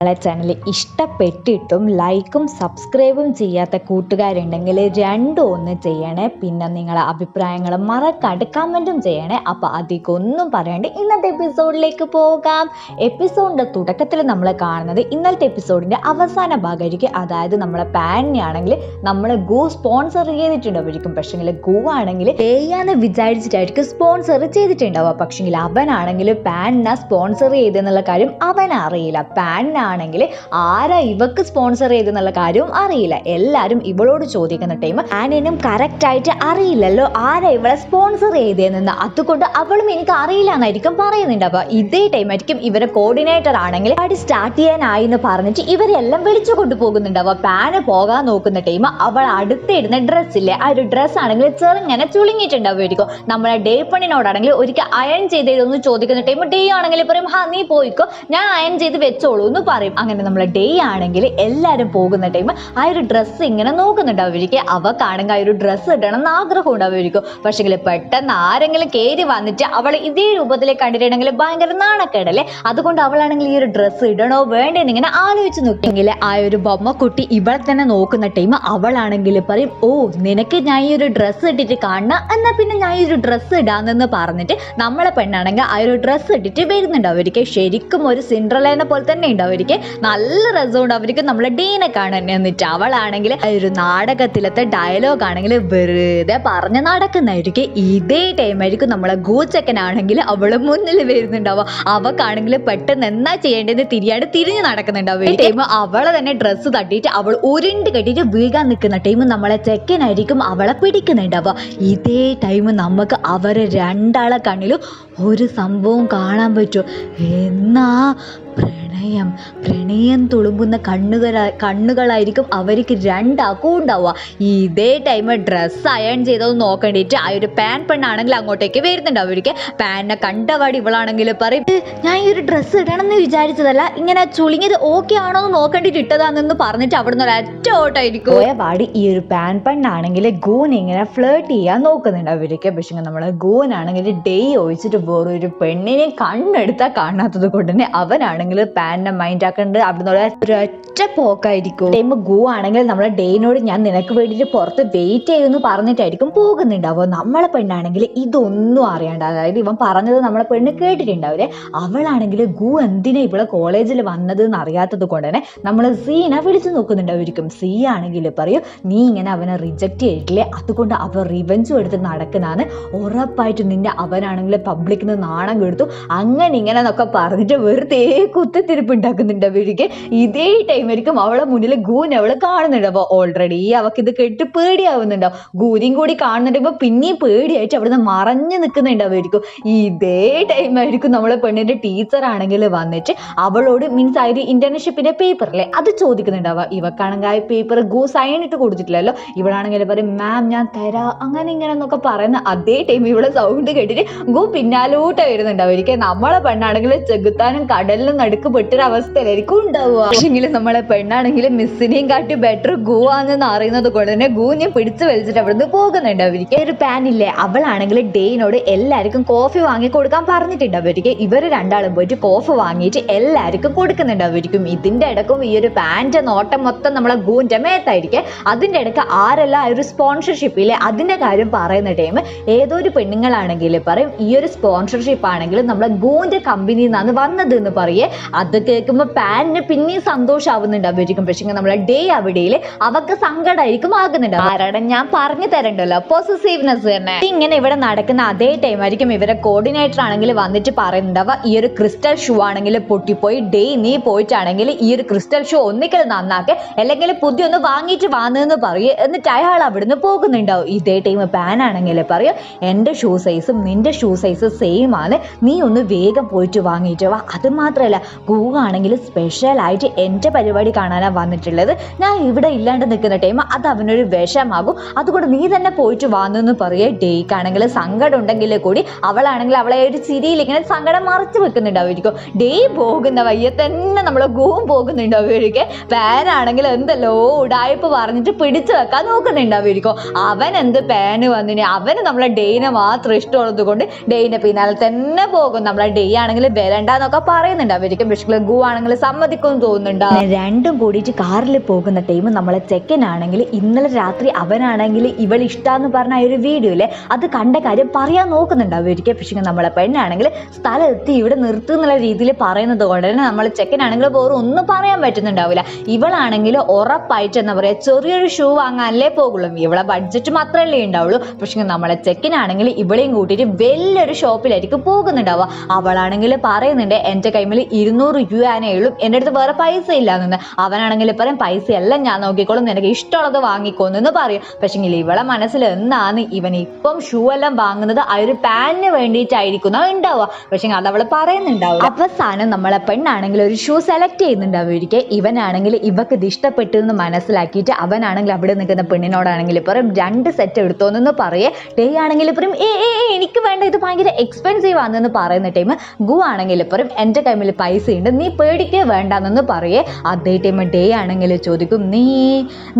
നമ്മളെ ചാനൽ ഇഷ്ടപ്പെട്ടിട്ടും ലൈക്കും സബ്സ്ക്രൈബും ചെയ്യാത്ത കൂട്ടുകാരുണ്ടെങ്കിൽ രണ്ടും ഒന്ന് ചെയ്യണേ. പിന്നെ നിങ്ങളെ അഭിപ്രായങ്ങൾ മറക്കാണ്ട് കമന്റും ചെയ്യണേ. അപ്പോൾ അധികം ഒന്നും പറയാണ്ട് ഇന്നത്തെ എപ്പിസോഡിലേക്ക് പോകാം. എപ്പിസോഡിന്റെ തുടക്കത്തിൽ നമ്മൾ കാണുന്നത് ഇന്നലത്തെ എപ്പിസോഡിന്റെ അവസാന ഭാഗമായിരിക്കും. അതായത് നമ്മളെ പാനിനാണെങ്കിൽ നമ്മൾ ഗോ സ്പോൺസർ ചെയ്തിട്ടുണ്ടാവുമായിരിക്കും പക്ഷേങ്കിൽ ഗോ ആണെങ്കിൽ ചെയ്യാന്ന് വിചാരിച്ചിട്ടായിരിക്കും സ്പോൺസർ ചെയ്തിട്ടുണ്ടാവുക. പക്ഷേങ്കിൽ അവനാണെങ്കിൽ പാനിനെ സ്പോൺസർ ചെയ്തെന്നുള്ള കാര്യം അവൻ അറിയില്ല പാനിനാണെങ്കിൽ ആരാ ഇവക്ക് സ്പോൺസർ ചെയ്തെന്നുള്ള കാര്യവും അറിയില്ല. എല്ലാവരും ഇവളോട് ചോദിക്കുന്ന ടൈം ആനിനും കറക്റ്റ് ആയിട്ട് അറിയില്ലല്ലോ. ആരാ ഇവളെ സ്പോൺസർ ചെയ്തതെന്ന് അതുകൊണ്ട് അവളും എനിക്ക് അറിയില്ല എന്നായിരിക്കും പറയുന്നുണ്ട്. അപ്പൊ ഇതേ ടൈം ആയിരിക്കും ഇവരെ കോർഡിനേറ്റർ ആണെങ്കിൽ പാടി സ്റ്റാർട്ട് ചെയ്യാനായി എന്ന് പറഞ്ഞിട്ട് ഇവരെല്ലാം വിളിച്ചു കൊണ്ടുപോകുന്നുണ്ട്. അപ്പൊ പാന് പോകാൻ നോക്കുന്ന ടൈം അവൾ അടുത്തിടുന്ന ഡ്രസ്സില്ലേ ആ ഒരു ഡ്രസ്സ് ആണെങ്കിൽ ചെറുങ്ങനെ ചുളുങ്ങിയിട്ടുണ്ടാവുമായിരിക്കും. നമ്മളെ ഡേ പണിനോടാണെങ്കിൽ ഒരിക്കൽ അയൺ ചെയ്തതെന്ന് ചോദിക്കുന്ന ടൈം ഡേ ആണെങ്കിൽ പറയും ഹാ നീ പോയിക്കോ. ഞാൻ അയൺ ചെയ്ത് വെച്ചോളൂ എന്ന് പറയും അങ്ങനെ നമ്മൾ ഡേ ആണെങ്കിൽ എല്ലാവരും പോകുന്ന ടൈം ആ ഒരു ഡ്രസ്സ് ഇങ്ങനെ നോക്കുന്നുണ്ടാവുമായിരിക്കും അവക്കാണെങ്കിൽ ആ ഒരു ഡ്രസ്സ് ഇടണം എന്ന് ആഗ്രഹം ഉണ്ടാവുമായിരിക്കും പക്ഷേങ്കിൽ പെട്ടെന്ന് ആരെങ്കിലും കയറി വന്നിട്ട് അവൾ ഇതേ രൂപത്തിലേക്ക് കണ്ടിട്ടുണ്ടെങ്കിൽ ഭയങ്കര നാണക്കേടല്ലേ? അതുകൊണ്ട് അവളാണെങ്കിൽ ഈ ഒരു ഡ്രസ്സ് ഇടണോ വേണ്ടെന്ന് ഇങ്ങനെ ആലോചിച്ച് നോക്കിയെങ്കിൽ ആ ഒരു ബൊമ്മക്കുട്ടി ഇവളെ തന്നെ നോക്കുന്ന ടൈം അവളാണെങ്കിൽ പറയും ഓ നിനക്ക് ഞാൻ ഈ ഒരു ഡ്രസ്സ് ഇട്ടിട്ട് കാണണം. എന്നാൽ പിന്നെ ഞാൻ ഈ ഒരു ഡ്രസ്സ് ഇടാന്നെന്ന് പറഞ്ഞിട്ട് നമ്മളെ പെണ്ണാണെങ്കിൽ ആ ഒരു ഡ്രസ്സ് ഇട്ടിട്ട് വരുന്നുണ്ടാവും. അവർക്ക് ശരിക്കും ഒരു സിൻഡ്രലേനെ പോലെ തന്നെ ഉണ്ട് അവർക്ക് നല്ല രസമുണ്ട് അവർക്ക് നമ്മളെ ഡീനെ കാണാൻ എന്നിട്ട് അവളാണെങ്കിൽ ഒരു നാടകത്തിലത്തെ ഡയലോഗ് ആണെങ്കിൽ വെറുതെ പറഞ്ഞ് നടക്കുന്നതായിരിക്കും. ഇതേ ടൈം ആയിരിക്കും നമ്മളെ ഗൂച്ചക്കനാണെങ്കിൽ അവൾ മുന്നിൽ വരുന്നുണ്ടാവുക. അവക്കാണെങ്കിൽ പെട്ടെന്ന് എന്നാ ചെയ്യേണ്ടത് തിരിയാണ്ട് തിരിഞ്ഞ് നടക്കുന്നുണ്ടാവും ഈ ടൈം അവളെ തന്നെ ഡ്രസ്സ് തട്ടിയിട്ട് അവൾ ഉരുണ്ട് കെട്ടിയിട്ട് വീഴാൻ നിൽക്കുന്ന ടൈം നമ്മളെ ചെക്കനായിരിക്കും അവളെ പിടിക്കുന്നുണ്ടാവുക. ഇതേ ടൈം നമുക്ക് അവരെ രണ്ടാളെ കണ്ണിലും ഒരു സംഭവം കാണാൻ പറ്റുമോ എന്നാ പ്രണയം. പ്രണയം തുളുമ്പുന്ന കണ്ണുകള കണ്ണുകളായിരിക്കും അവർക്ക് രണ്ടാക്കും ഉണ്ടാവുക ഇതേ ടൈം ഡ്രസ്സ് അയൺ ചെയ്തത് നോക്കേണ്ടിയിട്ട് ആ ഒരു പാൻ പെണ്ണാണെങ്കിൽ അങ്ങോട്ടേക്ക് വരുന്നുണ്ട് അവർക്ക്. പാനിനെ കണ്ടപാടി ഇവളാണെങ്കിൽ പറയും ഞാൻ ഈ ഒരു ഡ്രസ്സ് ഇടണമെന്ന് വിചാരിച്ചതല്ല ഇങ്ങനെ ചുളിങ്ങിയത് ഓക്കെ ആണോ എന്ന് നോക്കേണ്ടിട്ട് ഇട്ടതാണെന്ന് പറഞ്ഞിട്ട് അവിടെ നിന്ന് ഒരൊറ്റ ഓട്ടായിരിക്കും. പോയ പാടി ഈ ഒരു പാൻ പെണ്ണാണെങ്കിൽ ഗൂൻ ഇങ്ങനെ ഫ്ലേർട്ട് ചെയ്യാൻ നോക്കുന്നുണ്ട് അവർക്ക്. പക്ഷേ നമ്മളെ ഗൂനാണെങ്കിൽ ഡേ ഒഴിച്ചിട്ട് വേറൊരു പെണ്ണിനെ കണ്ണെടുത്താൽ കാണാത്തത് കൊണ്ട് തന്നെ അവനാണെങ്കിൽ പാനിനെ മൈൻഡ് ആക്കേണ്ടത് അവിടുന്ന് ഒരു ഒറ്റ പോക്കായിരിക്കും. ടൈം ഗോ ആണെങ്കിൽ നമ്മളെ ഡേനോട് ഞാൻ നിനക്ക് വേണ്ടിയിട്ട് പുറത്ത് വെയിറ്റ് ചെയ്യുമെന്ന് പറഞ്ഞിട്ടായിരിക്കും പോകുന്നുണ്ടാവുക. നമ്മളെ പെണ്ണാണെങ്കിൽ ഇതൊന്നും അറിയാണ്ട്. അതായത് ഇവൻ പറഞ്ഞത് നമ്മളെ പെണ്ണ് കേട്ടിട്ടുണ്ടാവില്ലേ? അവളാണെങ്കിൽ ഗു എന്തിനാ ഇവിടെ കോളേജിൽ വന്നത് എന്ന് അറിയാത്തത് കൊണ്ട് തന്നെ നമ്മൾ സീനെ വിളിച്ചു നോക്കുന്നുണ്ടായിരിക്കും സീ ആണെങ്കിൽ പറയും നീ ഇങ്ങനെ അവനെ റിജക്റ്റ് ചെയ്തിട്ടില്ലേ? അതുകൊണ്ട് അവൻ റിവെഞ്ചും എടുത്ത് നടക്കുന്നതാണ് ഉറപ്പായിട്ടും നിന്റെ അവനാണെങ്കിൽ പബ്ലിക്കിൽ നാണം കെടുത്തു. അങ്ങനെ ഇങ്ങനെ എന്നൊക്കെ പറഞ്ഞിട്ട് വെറുതെ കുത്തിത്തിരിപ്പ് ഉണ്ടാക്കുന്നുണ്ട് അവർക്ക് ഇതേ ടൈം ആയിരിക്കും അവളെ മുന്നിൽ ഗൂൻ അവൾ കാണുന്നുണ്ട്. അപ്പോൾ ഓൾറെഡി അവക്ക് ഇത് കേട്ട് പേടിയാവുന്നുണ്ടാവും. ഗൂരിയും കൂടി കാണുന്നുണ്ടെങ്കിൽ പിന്നെയും പേടിയായിട്ട് അവിടുന്ന് മറഞ്ഞു നിൽക്കുന്നുണ്ടാവുമായിരിക്കും ഇതേ ടൈം ആയിരിക്കും നമ്മളെ പെണ്ണിന്റെ ടീച്ചർ ആണെങ്കിൽ വന്നിട്ട് അവളോട് മീൻസ് ആ ഒരു ഇന്റേൺഷിപ്പിന്റെ പേപ്പറിലെ അത് ചോദിക്കുന്നുണ്ടാവുക. ഇവക്കാണെങ്കിൽ ആ പേപ്പർ ഗൂ സൈൻ ഇട്ട് കൊടുത്തിട്ടില്ലല്ലോ. ഇവളാണെങ്കിൽ പറയും മാം ഞാൻ തരാ. അങ്ങനെ ഇങ്ങനെ എന്നൊക്കെ പറയുന്ന അതേ ടൈം ഇവളെ സൗണ്ട് കേട്ടിട്ട് ഗു പിന്നാലോട്ട് വരുന്നുണ്ടാവും. നമ്മളെ പെണ്ണാണെങ്കിൽ ചെകുത്താനും കടലിനും നടുക്ക് പെട്ടൊരു അവസ്ഥയിലായിരിക്കും ഉണ്ടാവുക. പക്ഷെങ്കിൽ നമ്മളെ പെണ്ണാണെങ്കിൽ മിസ്സിനെയും കാട്ടി ബെറ്റർ ഗോ ആണെന്ന് അറിയുന്നത് കൊണ്ട് തന്നെ ഗൂനെ പിടിച്ചു വലിച്ചിട്ട് അവിടുന്ന് പോകുന്നുണ്ട് അവർക്ക് ഒരു പാൻ ഇല്ലേ അവളാണെങ്കിൽ ഡേയിനോട് എല്ലാവർക്കും കോഫി വാങ്ങി കൊടുക്കാൻ പറഞ്ഞിട്ടുണ്ട് അവർക്ക് ഇവർ രണ്ടാളും പോയിട്ട് കോഫി വാങ്ങിയിട്ട് എല്ലാവർക്കും കൊടുക്കുന്നുണ്ട് അവർക്കും ഇതിന്റെ ഇടക്കും ഈ ഒരു പാന്റെ നോട്ടം മൊത്തം നമ്മളെ ഗൂന്റെ മേത്തായിരിക്കും. അതിന്റെ ഇടയ്ക്ക് ആരെല്ലാം ഒരു സ്പോൺസർഷിപ്പ് ഇല്ലേ അതിന്റെ കാര്യം പറയുന്ന ടൈം ഏതോ ഒരു പെണ്ണുങ്ങളാണെങ്കിൽ പറയും ഈ ഒരു സ്പോൺസർഷിപ്പ് ആണെങ്കിൽ നമ്മളെ ഗൂന്റെ കമ്പനിയിൽ നിന്നാണ് വന്നത് എന്ന് പറയേ. അത് കേൾക്കുമ്പോൾ പാനിന് പിന്നെയും സന്തോഷമാവുന്നുണ്ട് അവരിക്കും പക്ഷേ നമ്മളെ ഡേ അവിടെയിൽ അവക്ക് സങ്കടമായിരിക്കും ആകുന്നുണ്ട്. ആരാടെ ഞാൻ പറഞ്ഞു തരണ്ടല്ലോ പോസിറ്റീവ്നെസ് തന്നെ. ഇങ്ങനെ ഇവിടെ നടക്കുന്ന അതേ ടൈം ആയിരിക്കും ഇവരെ കോർഡിനേറ്റർ ആണെങ്കിൽ വന്നിട്ട് പറയുന്നുണ്ടാവുക ഈ ഒരു ക്രിസ്റ്റൽ ഷൂ ആണെങ്കിൽ പൊട്ടിപ്പോയി ഡേ നീ പോയിട്ടാണെങ്കിൽ ഈ ഒരു ക്രിസ്റ്റൽ ഷൂ ഒന്നിക്കൽ നന്നാക്കി അല്ലെങ്കിൽ പുതിയ ഒന്ന് വാങ്ങിയിട്ട് വന്നെന്ന് പറയും എന്നിട്ട് അയാൾ അവിടുന്ന് പോകുന്നുണ്ടാവും. ഇതേ ടൈം പാൻ ആണെങ്കിൽ പറയും എന്റെ ഷൂ സൈസും നിന്റെ ഷൂ സൈസും സെയിം ആണ്. നീ ഒന്ന് വേഗം പോയിട്ട് വാങ്ങിയിട്ട് വാ. അത് മാത്രമല്ല ഗൂഗാണെങ്കിൽ സ്പെഷ്യലായിട്ട് എന്റെ പരിപാടി കാണാനാണ് വന്നിട്ടുള്ളത്. ഞാൻ ഇവിടെ ഇല്ലാണ്ട് നിൽക്കുന്ന ടൈം അത് അവനൊരു വിഷമാകും. അതുകൊണ്ട് നീ തന്നെ പോയിട്ട് വാന്നെന്ന് പറയുക ഡേക്കാണെങ്കിൽ സങ്കടം ഉണ്ടെങ്കിൽ കൂടി അവളാണെങ്കിൽ അവളെ ഒരു ചിരിയിൽ ഇങ്ങനെ സങ്കടം മറച്ചു വെക്കുന്നുണ്ടാവുമായിരിക്കും. ഡേ പോകുന്ന വയ്യ തന്നെ നമ്മൾ ഗൂവും പോകുന്നുണ്ടാവുമായിരിക്കും. പാനാണെങ്കിൽ എന്തല്ലോ ഉടായ്പ പറഞ്ഞിട്ട് പിടിച്ചു വെക്കാൻ നോക്കുന്നുണ്ടാവുമായിരിക്കും. അവൻ എന്ത് പാന് വന്നിന്? അവന് നമ്മളെ ഡേനെ മാത്രം ഇഷ്ടമുള്ളത് കൊണ്ട് ഡേയിന്റെ പിന്നാലെ തന്നെ പോകും. നമ്മളെ ഡേ ആണെങ്കിൽ വരണ്ടെന്നൊക്കെ പറയുന്നുണ്ട് അവരിക്കും പക്ഷേ ഗു ആണെങ്കിൽ സമ്മതിക്കുമെന്ന് തോന്നുന്നുണ്ട്? രണ്ടും കൂടിയിട്ട് കാറിൽ പോകുന്ന ടൈം നമ്മളെ ചെക്കൻ ആണെങ്കിൽ ഇന്നലെ രാത്രി അവനാണെങ്കിൽ ഇവൾ ഇഷ്ടാന്ന് പറഞ്ഞ ആ ഒരു വീഡിയോ അല്ലേ അത് കണ്ട കാര്യം പറയാൻ നോക്കുന്നുണ്ട്. അവരിക്കും പക്ഷേ നമ്മളെ പെണ്ണാണെങ്കിൽ സ്ഥലത്ത് ഇവിടെ നിർത്തും എന്നുള്ള രീതിയിൽ പറയുന്നത് കൊണ്ട് തന്നെ ചെക്കൻ ചെക്കനാണെങ്കിൽ വേറെ ഒന്നും പറയാൻ പറ്റുന്നുണ്ടാവില്ല. ഇവളാണെങ്കിൽ ഉറപ്പായിട്ട് എന്താ പറയുക ചെറിയൊരു ഷൂ വാങ്ങാനല്ലേ പോകുള്ളൂ. ഇവളെ ബഡ്ജറ്റ് മാത്രമല്ലേ ഉണ്ടാവുള്ളൂ. പക്ഷേ നമ്മളെ ചെക്കൻ ചെക്കനാണെങ്കിൽ ഇവളെയും കൂട്ടിയിട്ട് വലിയൊരു ഷോപ്പിലായിരിക്കും പോകുന്നുണ്ടാവുക. അവളാണെങ്കിൽ പറയുന്നുണ്ട് എന്റെ കൈമിൽ ഇരുന്നൂറ് യു ഉള്ളൂ എന്റെ അടുത്ത് വേറെ പൈസ ഇല്ല എന്ന് അവനാണെങ്കിൽ പറയും പൈസ എല്ലാം ഞാൻ നോക്കിക്കോളും. നിനക്ക് ഇഷ്ടമുള്ളത് വാങ്ങിക്കോന്ന് പറയും. പക്ഷേ ഇവളെ മനസ്സിൽ എന്നാണ് ഇവൻ ഇപ്പം ഷൂ എല്ലാം വാങ്ങുന്നത് ആ ഒരു പാനിന് വേണ്ടിയിട്ടായിരിക്കും ഉണ്ടാവുക. പക്ഷേ അത് അവൾ പറയുന്നുണ്ടാവും അവസാനം നമ്മളെ പെണ്ണാണെങ്കിൽ ഒരു ഷൂ സെലക്ട് ചെയ്യുന്നുണ്ടാവുമായിരിക്കും. ഇവനാണെങ്കിൽ ഇവക്ക് ഇത് ഇഷ്ടപ്പെട്ടു എന്ന് മനസ്സിലാക്കിയിട്ട് അവനാണെങ്കിൽ അവിടെ നിൽക്കുന്ന പെണ്ണിനോടാണെങ്കിൽ പറയും രണ്ട് സെറ്റ് എടുത്തോന്നെന്ന് പറയേ. ഡേ ആണെങ്കിൽ പറയും ഏ എനിക്ക് വേണ്ട ഇത് ഭയങ്കര എക്സ്പെൻസീവ് ആണെന്ന് പറയുന്ന ടൈം ഗു ആണെങ്കിൽ പറയും എന്റെ കൈമിൽ പൈസ ഉണ്ട് നീ പേടിക്കേ വേണ്ടെന്ന് പറയേ. ടൈം ഡേ ആണെങ്കിൽ ചോദിക്കും നീ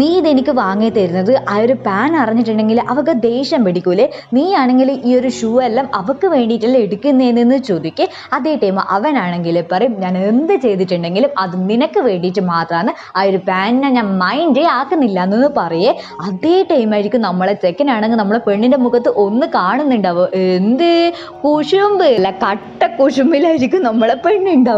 നീ ഇതെനിക്ക് വാങ്ങി തരുന്നത് ആ ഒരു പാൻ അറിഞ്ഞിട്ടുണ്ടെങ്കിൽ അവക്ക് ദേഷ്യം പിടിക്കൂലേ? നീ ആണെങ്കിൽ ഈ ഒരു ഷൂ എല്ലാം അവക്ക് വേണ്ടിയിട്ടല്ലേ എടുക്കുന്നതെന്ന് ചോദിക്കേ. അതേ ടൈം അവനാണെങ്കിൽ പറയും ഞാൻ എന്ത് ചെയ്തിട്ടുണ്ടെങ്കിലും അത് നിനക്ക് വേണ്ടിയിട്ട് മാത്രമാണ് ആ ഒരു പാനിനെ ഞാൻ മൈൻഡേ ആക്കുന്നില്ല എന്നൊന്ന് പറയേ. അതേ ടൈം ആയിരിക്കും നമ്മളെ ചെക്കനാണെങ്കിൽ നമ്മളെ പെണ്ണിന്റെ മുഖത്ത് ഒന്ന് കാണുന്നുണ്ടാവും? എന്ത് കുശുമ്പ്? അല്ല കട്ട കുശുമ്പിലായിരിക്കും നമ്മളെ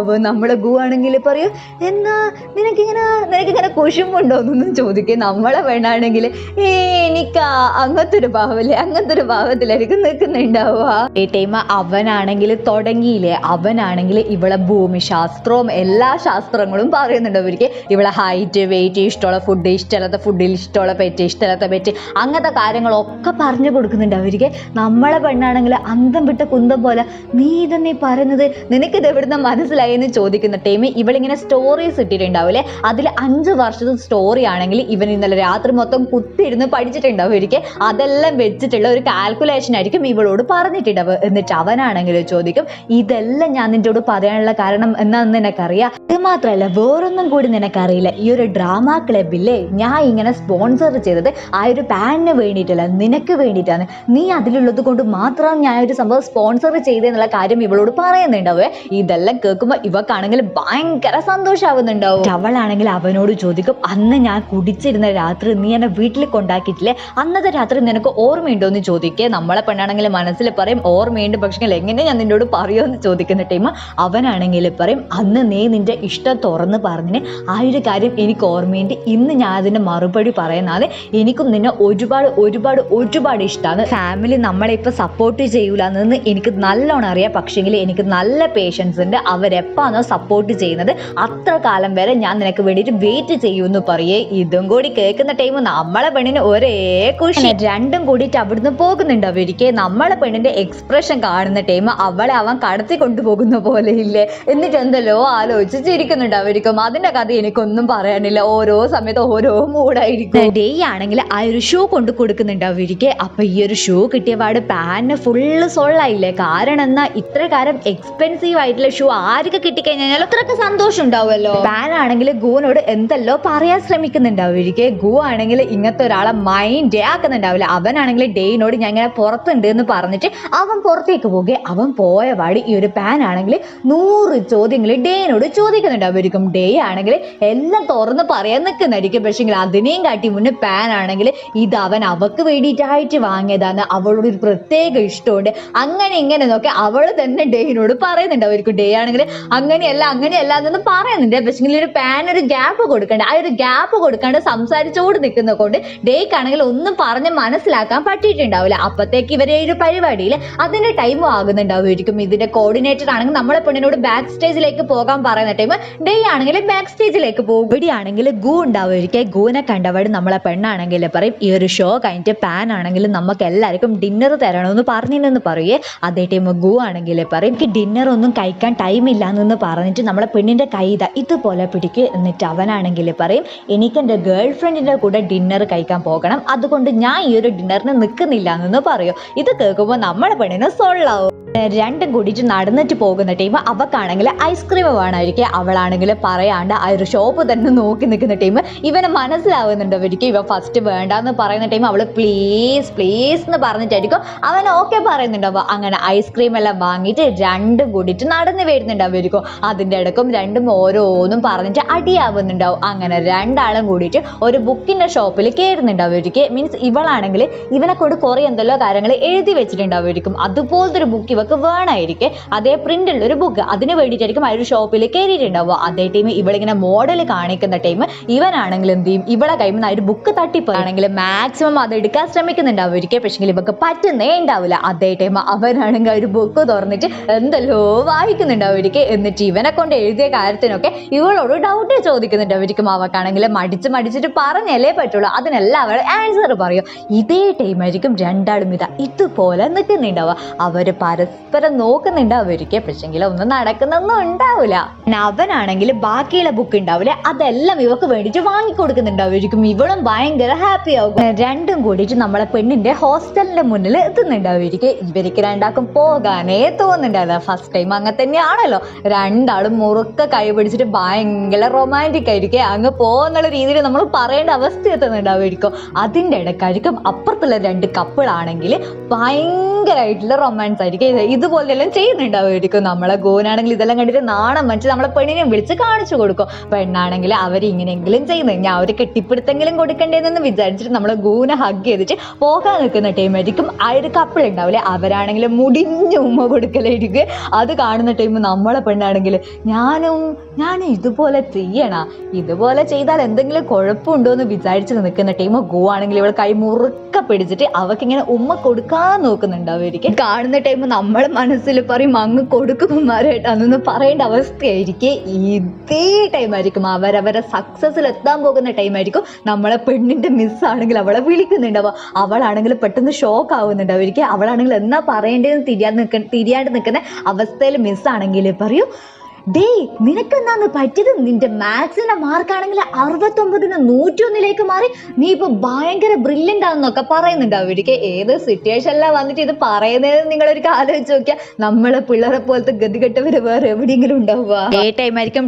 പെണ്ണുണ്ടാവുക നമ്മളെ ഗു ആണെങ്കിൽ പറയും എന്നാ നിനക്കിങ്ങനെ നിനക്കിങ്ങനെ കുശുമ്പുണ്ടോ? എന്നൊന്നും ചോദിക്കുക നമ്മളെ പെണ്ണാണെങ്കിൽ ഏ എനിക്ക് അങ്ങനത്തെ ഒരു ഭാവല്ലേ അങ്ങനത്തെ ഒരു ഭാവത്തിലായിരിക്കും നിൽക്കുന്നുണ്ടാവുക. ഈ ടൈം അവനാണെങ്കിൽ തുടങ്ങിയില്ലേ അവനാണെങ്കിൽ ഇവളെ ഭൂമിശാസ്ത്രവും എല്ലാ ശാസ്ത്രങ്ങളും പറയുന്നുണ്ട് അവർക്ക് ഇവളെ ഹൈറ്റ് വെയിറ്റ് ഇഷ്ടമുള്ള ഫുഡ് ഇഷ്ടമല്ലാത്ത ഫുഡിൽ ഇഷ്ടമുള്ള പെറ്റ് ഇഷ്ടമല്ലാത്ത പെറ്റ് അങ്ങനത്തെ കാര്യങ്ങളൊക്കെ പറഞ്ഞു കൊടുക്കുന്നുണ്ട് അവർക്ക്. നമ്മളെ പെണ്ണാണെങ്കിൽ അന്തം വിട്ട കുന്തം പോലെ നീ ഇതെന്നീ പറയുന്നത്? നിനക്കിത് എവിടുന്ന മനസ്സിലായി എന്ന് ചോദിക്കുന്ന ടൈം ഇവളിങ്ങനെ സ്റ്റോറീസ് ഇട്ടിട്ടുണ്ടാവില്ലേ? അതിൽ അഞ്ച് വർഷത്തെ സ്റ്റോറി ആണെങ്കിൽ ഇവൻ ഇന്നലെ രാത്രി മൊത്തം കുത്തിയിരുന്ന് പഠിച്ചിട്ടുണ്ടാവും ഒരിക്കൽ അതെല്ലാം വെച്ചിട്ടുള്ള ഒരു കാൽക്കുലേഷൻ ആയിരിക്കും ഇവളോട് പറഞ്ഞിട്ടുണ്ടാവുക. എന്നിട്ട് അവനാണെങ്കിൽ ചോദിക്കും ഇതെല്ലാം ഞാൻ നിന്നോട് പറയാനുള്ള കാരണം എന്നാന്ന് നിനക്കറിയാം? ഇത് മാത്രമല്ല വേറൊന്നും കൂടി നിനക്കറിയില്ല. ഈ ഒരു ഡ്രാമ ക്ലബില്ലേ ഞാൻ ഇങ്ങനെ സ്പോൺസർ ചെയ്തത് ആ ഒരു പാനിന് വേണ്ടിയിട്ടല്ല നിനക്ക് വേണ്ടിയിട്ടാണ്. നീ അതിലുള്ളത് കൊണ്ട് മാത്രം ഞാൻ ഒരു സംഭവം സ്പോൺസർ ചെയ്തെന്നുള്ള കാര്യം ഇവളോട് പറയുന്നുണ്ടാവേ ഇതെല്ലാം കേൾക്കുമ്പോൾ ഇവക്കാണെങ്കിൽ ഭയങ്കര സന്തോഷാവുന്നുണ്ടാവും. അവളാണെങ്കിൽ അവനോട് ചോദിക്കും അന്ന് ഞാൻ കുടിച്ചിരുന്ന രാത്രി നീ എന്നെ വീട്ടിൽ കൊണ്ടാക്കിയിട്ടില്ലേ? അന്നത്തെ രാത്രി നിനക്ക് ഓർമ്മയുണ്ടോ എന്ന് ചോദിക്കേ. നമ്മളെ പെണ്ണാണെങ്കിൽ മനസ്സിൽ പറയും ഓർമ്മയുണ്ട് പക്ഷേ എങ്ങനെ ഞാൻ നിന്നോട് പറയുമോ എന്ന് ചോദിക്കുന്ന ടൈം അവനാണെങ്കിൽ പറയും അന്ന് നീ നിന്റെ ഇഷ്ടം തുറന്ന് പറഞ്ഞിന് ആ ഒരു കാര്യം എനിക്ക് ഓർമ്മയുണ്ട്. ഇന്ന് ഞാൻ അതിന്റെ മറുപടി പറയുന്നത് എനിക്കും നിന്നെ ഒരുപാട് ഒരുപാട് ഒരുപാട് ഇഷ്ടമാണ് ഫാമിലി നമ്മളെ ഇപ്പൊ സപ്പോർട്ട് ചെയ്യൂല എന്ന് എനിക്ക് നല്ലോണം അറിയാം. പക്ഷേങ്കിൽ എനിക്ക് നല്ല പേഷ്യൻസ് ഉണ്ട്. അവരെപ്പാണോ സപ്പോർട്ട് ചെയ്യുന്നത്? അത്ര കാലം വരെ ഞാൻ നിനക്ക് വേണ്ടിയിട്ട് വെയിറ്റ് ചെയ്യുമെന്ന് പറയേ. ഇതും കൂടി കേൾക്കുന്ന ടൈം നമ്മളെ പെണ്ണിന് ഒരേ കുഷി രണ്ടും കൂടിയിട്ട് അവിടുന്ന് പോകുന്നുണ്ട് അവരിക്ക്. നമ്മളെ പെണ്ണിന്റെ എക്സ്പ്രഷൻ കാണുന്ന ടൈം അവളെ അവൻ കടത്തി കൊണ്ടുപോകുന്ന പോലെ ഇല്ലേ? എന്നിട്ട് എന്തല്ലോ ആലോചിച്ച് ചിരിക്കുന്നുണ്ട് അവർക്കും അതിന്റെ കഥ എനിക്കൊന്നും പറയാനില്ല. ഓരോ സമയത്ത് ഓരോ മൂഡായിരിക്കും ഡേ ആണെങ്കിൽ ആ ഒരു ഷൂ കൊണ്ടു കൊടുക്കുന്നുണ്ട് അവർക്ക് അപ്പൊ ഈ ഒരു ഷൂ കിട്ടിയ പാട് പാന് ഫുള്ള് സൊള്ളായില്ലേ കാരണം എന്നാ ഇത്ര കാലം എക്സ്പെൻസീവ് ആയിട്ടുള്ള ഷൂ ആർക്ക് കിട്ടിക്കഴിഞ്ഞാൽ അത്രയ്ക്ക് സന്തോഷം ഉണ്ടാവുമല്ലോ പാൻ ആണെങ്കിൽ ഗുവിനോട് എന്തല്ലോ പറയാൻ ശ്രമിക്കുന്നുണ്ടാവും. അവർക്ക് ഗു ആണെങ്കിൽ ഇങ്ങനത്തെ ഒരാളെ മൈൻഡ് ആക്കുന്നുണ്ടാവില്ല. അവനാണെങ്കിൽ ഡേയിനോട് ഞാൻ ഇങ്ങനെ പുറത്തുണ്ട് എന്ന് പറഞ്ഞിട്ട് അവൻ പുറത്തേക്ക് പോകുക അവൻ പോയ പാടി ഈ ഒരു പാൻ ആണെങ്കിൽ നൂറ് ചോദ്യങ്ങൾ ഡേയിനോട് ചോദിക്കുന്നുണ്ടാവും. അവർക്കും ഡേ ആണെങ്കിൽ എല്ലാം തുറന്ന് പറയാൻ നിൽക്കുന്നതായിരിക്കും. പക്ഷേ അതിനെയും കാട്ടി മുന്നേ പാൻ ആണെങ്കിൽ ഇത് അവൻ അവക്ക് വേണ്ടിയിട്ടായിട്ട് വാങ്ങിയതാണ്. അവളോട് ഒരു പ്രത്യേക ഇഷ്ടമുണ്ട്. അങ്ങനെ ഇങ്ങനെ നോക്കി അവൾ തന്നെ ഡേയിനോട് പറയുന്നുണ്ട് അവർക്ക് ഡേ ആണെങ്കിൽ അങ്ങനെയല്ല അങ്ങനെയല്ല എന്നൊന്നും പറയുന്നുണ്ട്. പക്ഷെങ്കിൽ ഒരു പാൻ ഒരു ഗ്യാപ്പ് കൊടുക്കണ്ട. ആ ഒരു ഗ്യാപ്പ് കൊടുക്കാണ്ട് സംസാരിച്ചോട് നിൽക്കുന്ന കൊണ്ട് ഡേക്ക് ആണെങ്കിൽ ഒന്നും പറഞ്ഞ് മനസ്സിലാക്കാൻ പറ്റിയിട്ടുണ്ടാവില്ല. അപ്പത്തേക്ക് ഇവരെ ഒരു പരിപാടിയിൽ അതിന്റെ ടൈം ആകുന്നുണ്ടാവുമായിരിക്കും. ഇതിന്റെ കോർഡിനേറ്റർ ആണെങ്കിൽ നമ്മളെ പെണ്ണിനോട് ബാക്ക് സ്റ്റേജിലേക്ക് പോകാൻ പറയുന്ന ടൈം ഡേ ആണെങ്കിൽ ബാക്ക് സ്റ്റേജിലേക്ക് പോകും. ഇവിടെ ആണെങ്കിൽ ഗൂ ഉണ്ടാവുമായിരിക്കും. ഗൂനെ കണ്ടവട് നമ്മളെ പെണ്ണാണെങ്കിൽ പറയും ഈ ഒരു ഷോ കഴിഞ്ഞിട്ട് പാൻ ആണെങ്കിൽ നമുക്ക് എല്ലാവർക്കും ഡിന്നർ തരണമെന്ന് പറഞ്ഞിരുന്നെന്ന് പറയേ. അതേ ടൈം ഗൂ ആണെങ്കിൽ പറയും എനിക്ക് ഡിന്നർ ഒന്നും കഴിക്കാൻ ടൈം എന്ന് പറഞ്ഞിട്ട് നമ്മളെ പെണ്ണിന്റെ കൈ ഇതാ ഇതുപോലെ പിടിക്കുക എന്നിട്ട് അവനാണെങ്കിൽ പറയും എനിക്ക് എന്റെ ഗേൾ ഫ്രണ്ടിന്റെ കൂടെ ഡിന്നർ കഴിക്കാൻ പോകണം. അതുകൊണ്ട് ഞാൻ ഈ ഒരു ഡിന്നറിന് നിൽക്കുന്നില്ല എന്ന് പറയും. ഇത് കേൾക്കുമ്പോൾ നമ്മളെ പെണ്ണിന് സൊള്ളാവും രണ്ടും കൂടിയിട്ട് നടന്നിട്ട് പോകുന്ന ടീം അവക്കാണെങ്കിൽ ഐസ്ക്രീം വേണമായിരിക്കും. അവളാണെങ്കിൽ പറയാണ്ട് ആ ഒരു ഷോപ്പ് തന്നെ നോക്കി നിൽക്കുന്ന ടീം ഇവനെ മനസ്സിലാവുന്നുണ്ട് അവർക്ക്. ഇവ ഫസ്റ്റ് വേണ്ടാന്ന് പറയുന്ന ടൈം അവൾ പ്ലീസ് പ്ലീസ് എന്ന് പറഞ്ഞിട്ടായിരിക്കും. അവൻ ഓക്കെ പറയുന്നുണ്ടാവുക അങ്ങനെ ഐസ്ക്രീം എല്ലാം വാങ്ങിയിട്ട് രണ്ടും കൂടിയിട്ട് നടന്നു വരുന്നുണ്ടാവുമായിരിക്കും അതിന്റെ ഇടക്കും രണ്ടും ഓരോന്നും പറഞ്ഞിട്ട് അടിയാവുന്നുണ്ടാവും. അങ്ങനെ രണ്ടാളും കൂടിയിട്ട് ഒരു ബുക്കിന്റെ ഷോപ്പിൽ കയറുന്നുണ്ടാവുമായിരിക്കും മീൻസ് ഇവളാണെങ്കിൽ ഇവനെ കൊണ്ട് കുറേ എന്തെല്ലോ കാര്യങ്ങൾ എഴുതി വെച്ചിട്ടുണ്ടാവുമായിരിക്കും അതുപോലത്തെ ഒരു ബുക്ക് ഇവക്ക് വേണമായിരിക്കും അതേ പ്രിന്റ് ഉള്ള ഒരു ബുക്ക് അതിന് വേണ്ടിയിട്ടായിരിക്കും ആ ഒരു ഷോപ്പിൽ കയറിയിട്ടുണ്ടാവുക അതേ ടൈം ഇവളിങ്ങനെ മോഡൽ കാണിക്കുന്ന ടൈം ഇവനാണെങ്കിലും എന്ത് ചെയ്യും? ഇവളെ നിന്ന് ആ ഒരു ബുക്ക് തട്ടിപ്പോയാണെങ്കിൽ മാക്സിമം അത് എടുക്കാൻ ശ്രമിക്കുന്നുണ്ടാവുമായിരിക്കും പക്ഷേ ഇവക്ക് പറ്റുന്നേ ഉണ്ടാവില്ല അതേ ടൈം അവനാണെങ്കിൽ ഒരു ബുക്ക് തുറന്നിട്ട് എന്തല്ലോ വായിക്കുന്നുണ്ടാവുമായിരിക്കും എന്നിട്ട് ഇവനെ കൊണ്ട് എഴുതിയ കാര്യത്തിനൊക്കെ ഇവളോട് ഡൗട്ട് ചോദിക്കുന്നുണ്ടാവുമായിരിക്കും അവക്കാണെങ്കിൽ മടിച്ച് മടിച്ചിട്ട് പറഞ്ഞല്ലേ പറ്റുള്ളൂ. അതിനെല്ലാം അവൾ ആൻസർ പറയും. ഇതേ ടൈമായിരിക്കും രണ്ടാളും ഇതാ ഇതുപോലെ നിൽക്കുന്നുണ്ടാവുക അവർ പരസ്പരം നോക്കുന്നുണ്ടാവുമായിരിക്കും പക്ഷെങ്കിൽ ഒന്നും നടക്കുന്നൊന്നും ഉണ്ടാവില്ല അവനാണെങ്കിൽ ബാക്കിയുള്ള ബുക്ക് ഉണ്ടാവില്ലേ അതെല്ലാം ഇവക്ക് വേണ്ടിയിട്ട് അവരിക്കും. ഇവളും ഭയങ്കര ഹാപ്പി ആകും രണ്ടും കൂടിയിട്ട് നമ്മളെ പെണ്ണിന്റെ ഹോസ്റ്റലിന്റെ മുന്നിൽ എത്തുന്നുണ്ട് അവരിക്ക്. ഇവർക്ക് രണ്ടാക്കും പോകാനേ തോന്നുന്നുണ്ടാവില്ല ഫസ്റ്റ് ടൈം അങ്ങനെ തന്നെയാണല്ലോ. രണ്ടാളും മുറുക്ക കൈ പിടിച്ചിട്ട് ഭയങ്കര റൊമാന്റിക് ആയിരിക്കും. അങ്ങ് പോകുന്നുള്ള രീതിയിൽ നമ്മൾ പറയേണ്ട അവസ്ഥ എത്തുന്നുണ്ടാവുമായിരിക്കും അതിന്റെ ഇടക്കായിരിക്കും അപ്പുറത്തുള്ള രണ്ട് കപ്പിളാണെങ്കിൽ ഭയങ്കരമായിട്ടുള്ള റൊമാൻസ് ആയിരിക്കും. ഇത് ഇതുപോലെയെല്ലാം ചെയ്യുന്നുണ്ടാവുമായിരിക്കും. നമ്മളെ ഗോനാണെങ്കിൽ ഇതെല്ലാം കണ്ടിട്ട് നാണം മനസ്സിൽ നമ്മളെ പെണ്ണിനെ വിളിച്ച് കാണിച്ചു കൊടുക്കും. പെണ്ണാണെങ്കിൽ അവർ ഇങ്ങനെയെങ്കിലും ചെയ്യുന്നത് ഞാൻ ഒരു കെട്ടിപ്പിടുത്തെങ്കിലും കൊടുക്കണ്ടേന്ന് വിചാരിച്ചിട്ട് നമ്മളെ ഗൂന ഹഗ് ചെയ്തിട്ട് പോകാൻ നിൽക്കുന്ന ടൈമായിരിക്കും ആ ഒരു കപ്പിൾ ഉണ്ടാവില്ലേ? അവരാണെങ്കിൽ മുടിഞ്ഞ ഉമ്മ കൊടുക്കലായിരിക്കും. അത് കാണുന്ന ടൈം നമ്മളെ പെണ്ണാണെങ്കിൽ ഞാനും ഞാൻ ഇതുപോലെ ചെയ്യണ ഇതുപോലെ ചെയ്താൽ എന്തെങ്കിലും കുഴപ്പമുണ്ടോ എന്ന് വിചാരിച്ച് നിൽക്കുന്ന ടൈം ഗോ ആണെങ്കിൽ ഇവൾ കൈ മുറുക്ക പിടിച്ചിട്ട് അവക്കിങ്ങനെ ഉമ്മ കൊടുക്കാൻ നോക്കുന്നുണ്ടാവുമായിരിക്കും. കാണുന്ന ടൈം നമ്മളെ മനസ്സിൽ പറയും അങ്ങ് കൊടുക്കുമാരേട്ടാന്നൊന്ന് പറയേണ്ട അവസ്ഥയായിരിക്കും. ഇതേ ടൈമായിരിക്കും അവരവരെ സക്സസ്സിൽ എത്താൻ പോകുന്ന ടൈമായിരിക്കും നമ്മളെ പെണ്ണിന്റെ മിസ്സാണെങ്കിൽ അവളെ വിളിക്കുന്നുണ്ടാവുക. അവളാണെങ്കിൽ പെട്ടെന്ന് ഷോക്ക് ആവുന്നുണ്ടാവുമായിരിക്കും അവളാണെങ്കിൽ എന്നാ പറയേണ്ടതെന്ന് തിരിയാൻ നിൽക്കുന്ന തിരിയാണ്ട് നിൽക്കുന്ന അവസ്ഥയിൽ മിസ്സാണെങ്കിൽ പറയൂ ഡേ നിനക്ക് എന്നാന്ന് പറ്റിയത്? നിന്റെ മാത്സിന്റെ മാർക്കാണെങ്കിൽ അറുപത്തൊമ്പതിന് നൂറ്റൊന്നിലേക്ക് മാറി നീ ഇപ്പൊ ഭയങ്കര ബ്രില്യന്റ് ആണെന്നൊക്കെ പറയുന്നുണ്ട്. അവിടേക്ക് ഏത് സിറ്റുവേഷനിലാണ് വന്നിട്ട് ഇത് പറയുന്നത് നിങ്ങളൊരിക്കൽ ആലോചിച്ച് നോക്കിയാൽ നമ്മളെ പിള്ളേരെ പോലത്തെ ഗതികെട്ടവര് വേറെ എവിടെയെങ്കിലും ഉണ്ടാവുക. ഏ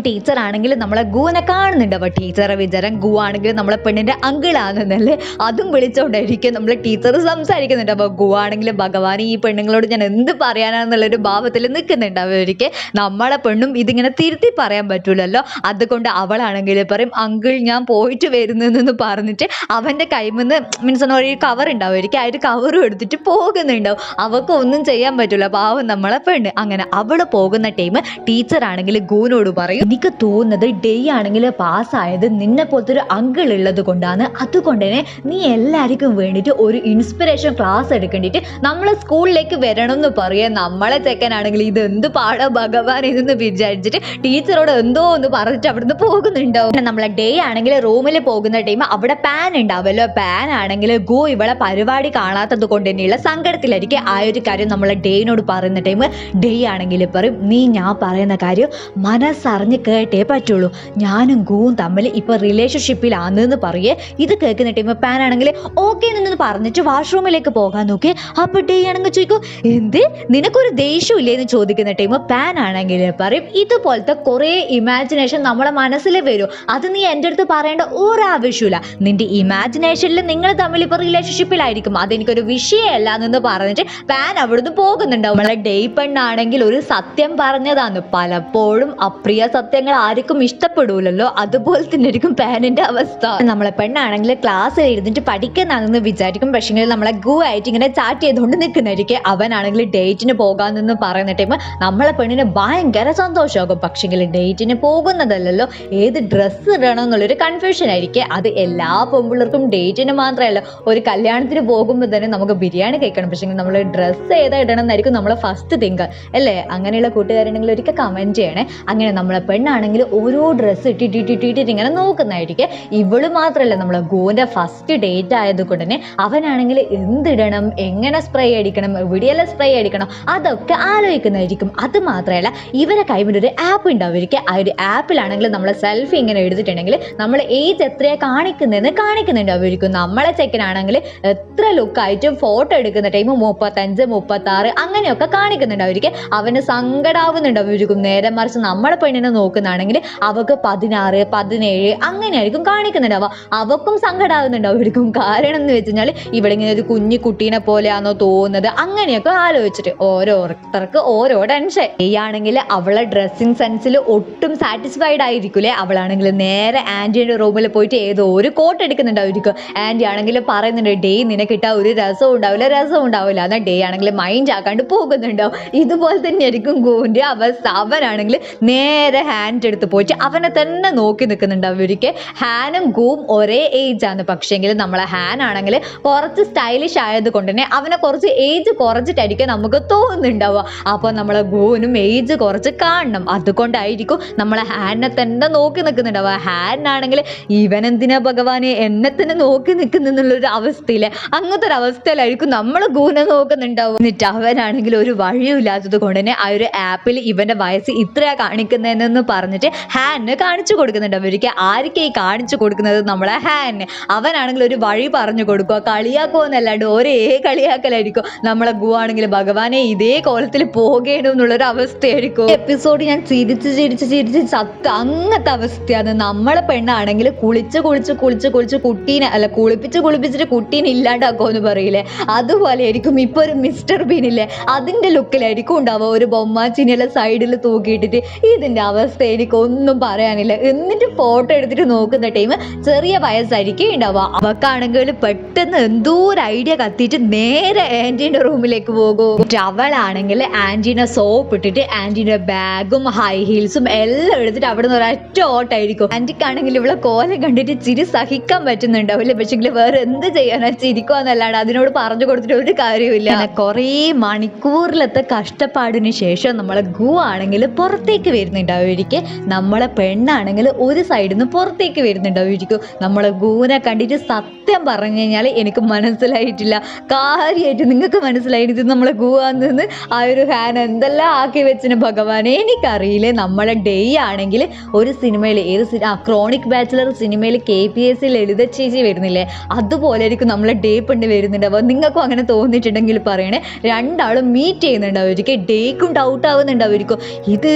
ടീച്ചർ ആണെങ്കിൽ നമ്മളെ ഗുവിനെ കാണുന്നുണ്ടാവുക ടീച്ചറെ വിചാരം ഗു ആണെങ്കിൽ നമ്മളെ പെണ്ണിന്റെ അങ്കിളാണെന്നല്ലേ? അതും വിളിച്ചോണ്ടായിരിക്കും നമ്മളെ ടീച്ചർ സംസാരിക്കുന്നുണ്ട്. അപ്പൊ ഗു ആണെങ്കിൽ ഭഗവാൻ ഈ പെണ്ണുങ്ങളോട് ഞാൻ എന്ത് പറയാനാന്നുള്ളൊരു ഭാവത്തിൽ നിൽക്കുന്നുണ്ട്. അവർക്ക് നമ്മളെ പെണ്ണും ഇതിങ്ങനെ തിരുത്തി പറയാൻ പറ്റൂലല്ലോ. അതുകൊണ്ട് അവളാണെങ്കിൽ പറയും അങ്കിൾ ഞാൻ പോയിട്ട് വരുന്നെന്ന് പറഞ്ഞിട്ട് അവന്റെ കൈമെന്ന് മീൻസ് ഒരു കവർ ഉണ്ടാവുമായിരിക്കും ആ ഒരു കവറും എടുത്തിട്ട് പോകുന്നുണ്ടാവും. അവൾക്ക് ഒന്നും ചെയ്യാൻ പറ്റൂല. പാവം നമ്മളെ പെണ്ണ്. അങ്ങനെ അവൾ പോകുന്ന ടൈം ടീച്ചർ ആണെങ്കിൽ ഗൂനോട് പറയും എനിക്ക് തോന്നുന്നത് ഡേ ആണെങ്കിൽ പാസ്സായത് നിന്നെ പോലത്തെ ഒരു അങ്കിൾ ഉള്ളത് കൊണ്ടാണ്. അതുകൊണ്ട് തന്നെ നീ എല്ലാവർക്കും വേണ്ടിയിട്ട് ഒരു ഇൻസ്പിറേഷൻ ക്ലാസ് എടുക്കേണ്ടിട്ട് നമ്മളെ സ്കൂളിലേക്ക് വരണം എന്ന് പറയാം. നമ്മളെ ചെക്കനാണെങ്കിൽ ഇത് എന്ത് പാടാ ഭഗവാൻ ഇതെന്ന് വിചാരിച്ചിട്ട് ടീച്ചറോട് എന്തോ ഒന്ന് പറഞ്ഞിട്ട് അവിടുന്ന് പോകുന്നുണ്ടാവും. നമ്മളെ ഡേ ആണെങ്കിൽ റൂമിൽ പോകുന്ന ടൈം അവിടെ പാൻ ഉണ്ടാവുമല്ലോ പാൻ ആണെങ്കിൽ ഗോ ഇവളെ പരിപാടി കാണാത്തത് കൊണ്ട് തന്നെയുള്ള സങ്കടത്തിലായിരിക്കും. ആ ഒരു കാര്യം നമ്മളെ ഡേയിനോട് പറയുന്ന ടൈം ഡേ ആണെങ്കിൽ പറയും നീ ഞാൻ പറയുന്ന കാര്യം മനസ്സറിഞ്ഞ് കേട്ടേ പറ്റുള്ളൂ. ഞാനും ഗോവും തമ്മിൽ ഇപ്പൊ റിലേഷൻഷിപ്പിലാണെന്ന് പറയേ. ഇത് കേൾക്കുന്ന ടൈം പാൻ ആണെങ്കിൽ ഓക്കെ നിന്ന് പറഞ്ഞിട്ട് വാഷ്റൂമിലേക്ക് പോകാൻ നോക്കി. അപ്പൊ ഡേ ആണെങ്കിൽ ചോദിക്കും എന്ത്? നിനക്കൊരു ദേഷ്യം ഇല്ലേ എന്ന് ചോദിക്കുന്ന ടൈം പാൻ ആണെങ്കിൽ പറയും ഇതുപോലത്തെ കുറേ ഇമാജിനേഷൻ നമ്മളെ മനസ്സിൽ വരും. അത് നീ എന്റെ അടുത്ത് പറയേണ്ട ഒരാവശ്യമില്ല നിന്റെ ഇമാജിനേഷനിൽ നിങ്ങൾ തമ്മിൽ ഇപ്പോൾ റിലേഷൻഷിപ്പിലായിരിക്കും അതെനിക്കൊരു വിഷയമല്ല എന്ന് പറഞ്ഞിട്ട് പാൻ അവിടുന്ന് പോകുന്നുണ്ടാവും. നമ്മളെ ഡേ പെണ്ണാണെങ്കിൽ ഒരു സത്യം പറഞ്ഞതാണ്. പലപ്പോഴും അപ്രിയ സത്യങ്ങൾ ആർക്കും ഇഷ്ടപ്പെടൂലല്ലോ. അതുപോലെ തന്നെ ആയിരിക്കും പാനിന്റെ അവസ്ഥ. നമ്മളെ പെണ്ണാണെങ്കിൽ ക്ലാസ് എഴുതിട്ട് പഠിക്കുന്നതാണെന്ന് വിചാരിക്കും. പക്ഷേ നമ്മളെ ഗു ആയിട്ട് ഇങ്ങനെ ചാറ്റ് ചെയ്തുകൊണ്ട് നിൽക്കുന്നതായിരിക്കും. അവനാണെങ്കിൽ ഡേറ്റിന് പോകാമെന്ന് പറയുന്ന ടൈം നമ്മളെ പെണ്ണിന് ഭയങ്കര സന്തോഷമാകും പക്ഷെങ്കിൽ ഡേറ്റിന് പോകുന്നതല്ലല്ലോ. ഏത് ഡ്രസ്സ് ഇടണം എന്നുള്ളൊരു കൺഫ്യൂഷൻ ആയിരിക്കും. അത് എല്ലാ പെൺപിള്ളേർക്കും ഡേറ്റിന് മാത്രമല്ല. ഒരു കല്യാണത്തിന് പോകുമ്പോൾ തന്നെ നമുക്ക് ബിരിയാണി കഴിക്കണം. പക്ഷേ നമ്മൾ ഡ്രസ്സ് ഏതാ ഇടണം എന്നായിരിക്കും നമ്മളെ ഫസ്റ്റ് തിങ്ക് അല്ലേ? അങ്ങനെയുള്ള കൂട്ടുകാരുണ്ടെങ്കിൽ ഒരിക്കൽ കമന്റ് ചെയ്യണേ. അങ്ങനെ നമ്മളെ പെണ്ണാണെങ്കിൽ ഓരോ ഡ്രസ്സ് ഇട്ടിട്ടിട്ടിട്ടിട്ട് ഇങ്ങനെ നോക്കുന്നതായിരിക്കും. ഇവൾ മാത്രമല്ല നമ്മളെ ഗോന്റെ ഫസ്റ്റ് ഡേറ്റ് ആയത് കൊണ്ട് തന്നെ അവനാണെങ്കിൽ എന്തിടണം? എങ്ങനെ സ്പ്രേ അടിക്കണം? എവിടെയെല്ലാം സ്പ്രേ അടിക്കണം? അതൊക്കെ ആലോചിക്കുന്നതായിരിക്കും. അത് മാത്രമല്ല ഇവരെ കൈവിൽ ഒരു ആപ്പ് ഉണ്ടാവുമായിരിക്കും ആ ഒരു ആപ്പിലാണെങ്കിൽ നമ്മൾ സെൽഫി ഇങ്ങനെ എടുത്തിട്ടുണ്ടെങ്കിൽ നമ്മൾ ഏജ് എത്രയാണ് കാണിക്കുന്നതെന്ന് കാണിക്കുന്നുണ്ടാവുമായിരിക്കും. നമ്മളെ ചെക്കനാണെങ്കിൽ എത്ര ലുക്കായിട്ടും ഫോട്ടോ എടുക്കുന്ന ടൈം മുപ്പത്തഞ്ച് മുപ്പത്താറ് അങ്ങനെയൊക്കെ കാണിക്കുന്നുണ്ടാവുമായിരിക്കും. അവന് സങ്കടാവുന്നുണ്ടാവുമായിരിക്കും. നേരെ മറിച്ച് നമ്മളെ പെണ്ണിനെ നോക്കുന്നതാണെങ്കിൽ അവക്ക് പതിനാറ് പതിനേഴ് അങ്ങനെയായിരിക്കും കാണിക്കുന്നുണ്ടാവുക. അവക്കും സങ്കടാവുന്നുണ്ടാവുമായിരിക്കും. കാരണം എന്ന് വെച്ച് കഴിഞ്ഞാൽ ഇവിടെ ഇങ്ങനെ ഒരു കുഞ്ഞു കുട്ടീനെ പോലെയാണോ തോന്നുന്നത് അങ്ങനെയൊക്കെ ആലോചിച്ചിട്ട് ഓരോരുത്തർക്ക് ഓരോ ടെൻഷൻ ആണെങ്കിൽ അവളെ ഡ്രസ്സിങ് സെൻസിൽ ഒട്ടും സാറ്റിസ്ഫൈഡ് ആയിരിക്കില്ലേ അവളാണെങ്കിൽ നേരെ ആന്റിയുടെ റൂമിൽ പോയിട്ട് ഏതോ ഒരു കോട്ട് എടുക്കുന്നുണ്ടായിരിക്കും. ആന്റി ആണെങ്കിൽ പറയുന്നുണ്ട് ഡേ നിനക്കിട്ട ഒരു രസം ഉണ്ടാവില്ല രസം ഉണ്ടാവില്ല. എന്നാൽ ഡേ ആണെങ്കിൽ മൈൻഡ് ആക്കാണ്ട് പോകുന്നുണ്ടാവും. ഇതുപോലെ തന്നെ ആയിരിക്കും ഗോവിന്റെ അവസ്ഥ അവനാണെങ്കിൽ നേരെ ഹാൻഡ് എടുത്ത് പോയിട്ട് അവനെ തന്നെ നോക്കി നിൽക്കുന്നുണ്ടാവും. ഒരിക്കൽ ഹാനും ഗോവും ഒരേ ഏജ് ആണ്. പക്ഷേങ്കിൽ നമ്മളെ ഹാൻ ആണെങ്കിൽ കുറച്ച് സ്റ്റൈലിഷ് ആയത് കൊണ്ട് തന്നെ അവനെ കുറച്ച് ഏജ് കുറച്ചിട്ടായിരിക്കും നമുക്ക് തോന്നുന്നുണ്ടാവുക. അപ്പോൾ നമ്മളെ ഗോവിനും ഏജ് കുറച്ച് കാണണം. അതുകൊണ്ടായിരിക്കും നമ്മളെ ഹാനെ തന്നെ നോക്കി നിൽക്കുന്നുണ്ടാവുക. ഹാനാണെങ്കിൽ ഇവൻ എന്തിനാ ഭഗവാനെ എന്നെ തന്നെ നോക്കി നിൽക്കുന്നുള്ളൊരു അവസ്ഥയിൽ അങ്ങനത്തെ ഒരു അവസ്ഥയിലായിരിക്കും നമ്മൾ ഗൂനെ നോക്കുന്നുണ്ടാവും എന്നിട്ട് അവനാണെങ്കിൽ ഒരു വഴിയും ഇല്ലാത്തത് കൊണ്ട് തന്നെ ആ ഒരു ആപ്പിൽ ഇവന്റെ വയസ്സ് ഇത്രയാ കാണിക്കുന്നതെന്ന് പറഞ്ഞിട്ട് ഹാന് കാണിച്ചു കൊടുക്കുന്നുണ്ട്. അവർക്ക് ആർക്കേ കാണിച്ചു കൊടുക്കുന്നത്? നമ്മളെ ഹാന് അവനാണെങ്കിൽ ഒരു വഴി പറഞ്ഞു കൊടുക്കുക. കളിയാക്കുക എന്നല്ലാണ്ട് ഒരേ കളിയാക്കലായിരിക്കും. നമ്മളെ ഗു ആണെങ്കിൽ ഭഗവാനെ ഇതേ കോലത്തിൽ പോകേണ്ടെന്നുള്ളൊരു അവസ്ഥയായിരിക്കും എപ്പിസോഡ് ഞാൻ ചിരിച്ച് ചിരിച്ച് ചിരിച്ച് ചത്ത് അങ്ങനത്തെ അവസ്ഥയാണ്. നമ്മളെ പെണ്ണാണെങ്കിൽ കുളിച്ച് കുളിച്ച് കുളിച്ച് കുളിച്ച് കുട്ടീനെ അല്ല കുളിപ്പിച്ച് കുളിപ്പിച്ചിട്ട് കുട്ടീനെ ഇല്ലാണ്ടാക്കുമെന്ന് പറയില്ലേ? അതുപോലെ ആയിരിക്കും ഇപ്പൊ ഒരു മിസ്റ്റർ ബീൻ ഇല്ലേ അതിന്റെ ലുക്കിലായിരിക്കും ഉണ്ടാവുക ഒരു ബൊമ്മാച്ചിനെല്ലാം സൈഡിൽ തൂക്കിയിട്ടിട്ട്. ഇതിന്റെ അവസ്ഥ എനിക്ക് ഒന്നും പറയാനില്ല. എന്നിട്ട് ഫോട്ടോ എടുത്തിട്ട് നോക്കുന്ന ടൈം ചെറിയ വയസ്സായിരിക്കും ഉണ്ടാവുക. അവക്കാണെങ്കിൽ പെട്ടെന്ന് എന്തോ ഒരു ഐഡിയ കത്തിയിട്ട് നേരെ ആന്റീന്റെ റൂമിലേക്ക് പോകും. അവളാണെങ്കിൽ ആന്റീനെ സോപ്പ് ഇട്ടിട്ട് ആന്റീന്റെ ബാഗും ഹൈ ഹീൽസും എല്ലാം എടുത്തിട്ട് അവിടെ നിന്ന് ഒരൊറ്റ ഓട്ടായിരിക്കും. ആന്റിക്കാണെങ്കിൽ ഇവിടെ കോലം കണ്ടിട്ട് ചിരി സഹിക്കാൻ പറ്റുന്നുണ്ടാവില്ല. പക്ഷെങ്കിൽ വേറെ എന്ത് ചെയ്യാനാ ചിരിക്കുവാന്നല്ലാണ്ട് അതിനോട് പറഞ്ഞു കൊടുത്തിട്ട് ഒരു കാര്യമില്ല കുറേ മണിക്കൂറിലത്തെ കഷ്ടപ്പാടിന് ശേഷം നമ്മളെ ഗു ആണെങ്കിൽ പുറത്തേക്ക് വരുന്നുണ്ടാവുമായിരിക്കും. നമ്മളെ പെണ്ണാണെങ്കിൽ ഒരു സൈഡിൽ നിന്ന് പുറത്തേക്ക് വരുന്നുണ്ടാവുമായിരിക്കും. നമ്മളെ ഗൂനെ കണ്ടിട്ട് സത്യം പറഞ്ഞു കഴിഞ്ഞാൽ എനിക്ക് മനസ്സിലായിട്ടില്ല. കാര്യമായിട്ട് നിങ്ങൾക്ക് മനസ്സിലായിട്ട് നമ്മളെ ഗുവാന്ന് ആ ഒരു ഹാൻ എന്തെല്ലാം ആക്കി വെച്ചിന് ഭഗവാനെ എനിക്കറിയില്ലേ നമ്മളെ ഡേ ആണെങ്കിൽ ഒരു സിനിമയിൽ ഏത് ആ ക്രോണിക് ബാച്ചിലർ സിനിമയിൽ K P S C Lalitha ചേച്ചി വരുന്നില്ലേ അതുപോലെ ആയിരിക്കും നമ്മളെ ഡേ പെണ്ണ് വരുന്നുണ്ട്. അപ്പോൾ നിങ്ങൾക്കും അങ്ങനെ തോന്നിയിട്ടുണ്ടെങ്കിൽ പറയണേ രണ്ടാളും മീറ്റ് ചെയ്യുന്നുണ്ടാവുമായിരിക്കും ഡേക്കും ഡൗട്ട് ആവുന്നുണ്ടാവുമായിരിക്കും. ഇത്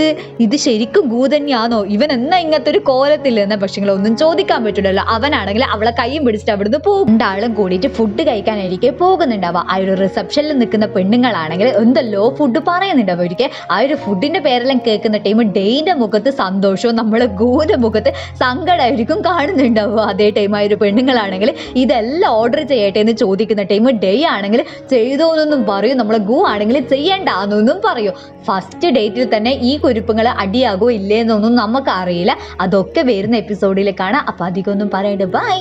ഇത് ശരിക്കും ഭൂതന്യാണോ ഇവൻ എന്നാ ഇങ്ങനത്തെ ഒരു കോലത്തില്ലെന്ന പക്ഷേ ഒന്നും ചോദിക്കാൻ പറ്റില്ലല്ലോ അവനാണെങ്കിൽ അവളെ കൈയും പിടിച്ചിട്ട് അവിടുന്ന് പോകും. രണ്ടാളും കൂടിയിട്ട് ഫുഡ് കഴിക്കാനായിരിക്കും പോകുന്നുണ്ടാവുക. ആ ഒരു റിസപ്ഷനിൽ നിൽക്കുന്ന പെണ്ണുങ്ങളാണെങ്കിൽ എന്തല്ലോ ഫുഡ് പറയുന്നുണ്ടാവും ഒരിക്കൽ ആ ഒരു ഫുഡിന്റെ പേരെല്ലാം കേൾക്കുന്ന ടൈം ഡേയിന്റെ മുഖത്ത് സന്തോഷവും നമ്മളെ ഗൂന്റെ മുഖത്ത് സങ്കടമായിരിക്കും കാണുന്നുണ്ടാവുക. അതേ ടൈം ആ ഒരു പെണ്ണുങ്ങളാണെങ്കിൽ ഇതെല്ലാം ഓർഡർ ചെയ്യട്ടെ എന്ന് ചോദിക്കുന്ന ടൈം ഡേ ആണെങ്കിൽ ചെയ്തോന്നൊന്നും പറയും. നമ്മളെ ഗൂ ആണെങ്കിൽ ചെയ്യണ്ടെന്നൊന്നും പറയും. ഫസ്റ്റ് ഡേറ്റിൽ തന്നെ ഈ കുരുപ്പങ്ങൾ അടിയാകോ ഇല്ലേ എന്നൊന്നും നമുക്കറിയില്ല. അതൊക്കെ വരുന്ന എപ്പിസോഡിൽ കാണാം. അപ്പം അധികമൊന്നും പറയണ്ട. ബൈ